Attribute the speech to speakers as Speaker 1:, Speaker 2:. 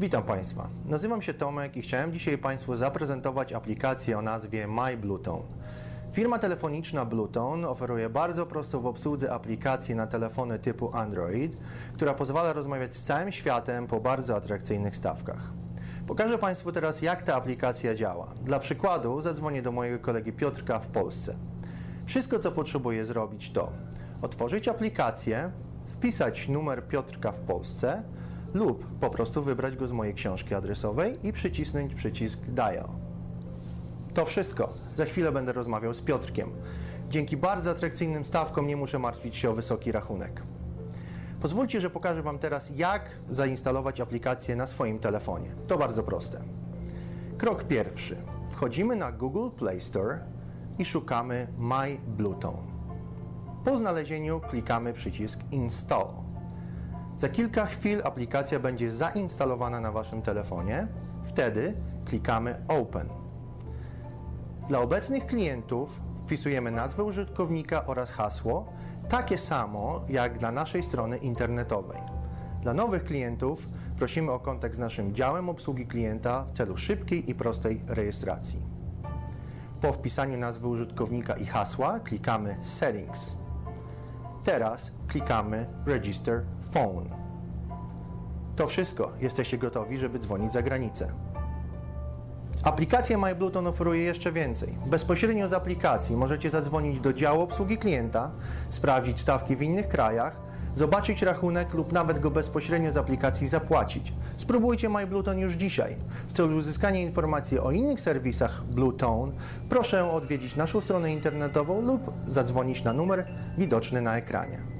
Speaker 1: Witam Państwa. Nazywam się Tomek i chciałem dzisiaj Państwu zaprezentować aplikację o nazwie My. Firma telefoniczna Bluetone oferuje bardzo prostą w obsłudze aplikację na telefony typu Android, która pozwala rozmawiać z całym światem po bardzo atrakcyjnych stawkach. Pokażę Państwu teraz, jak ta aplikacja działa. Dla przykładu zadzwonię do mojego kolegi Piotrka w Polsce. Wszystko, co potrzebuję zrobić, to otworzyć aplikację, wpisać numer Piotrka w Polsce lub po prostu wybrać go z mojej książki adresowej i przycisnąć przycisk Dial. To wszystko. Za chwilę będę rozmawiał z Piotrkiem. Dzięki bardzo atrakcyjnym stawkom nie muszę martwić się o wysoki rachunek. Pozwólcie, że pokażę Wam teraz, jak zainstalować aplikację na swoim telefonie. To bardzo proste. Krok pierwszy. Wchodzimy na Google Play Store i szukamy My Bluetone. Po znalezieniu klikamy przycisk Install. Za kilka chwil aplikacja będzie zainstalowana na Waszym telefonie. Wtedy klikamy Open. Dla obecnych klientów wpisujemy nazwę użytkownika oraz hasło, takie samo jak dla naszej strony internetowej. Dla nowych klientów prosimy o kontakt z naszym działem obsługi klienta w celu szybkiej i prostej rejestracji. Po wpisaniu nazwy użytkownika i hasła klikamy Settings. Teraz klikamy Register Phone. To wszystko. Jesteście gotowi, żeby dzwonić za granicę. Aplikacja MyBluetooth oferuje jeszcze więcej. Bezpośrednio z aplikacji możecie zadzwonić do działu obsługi klienta, sprawdzić stawki w innych krajach, zobaczyć rachunek lub nawet go bezpośrednio z aplikacji zapłacić. Spróbujcie MyBluetooth już dzisiaj. W celu uzyskania informacji o innych serwisach Bluetooth proszę odwiedzić naszą stronę internetową lub zadzwonić na numer widoczny na ekranie.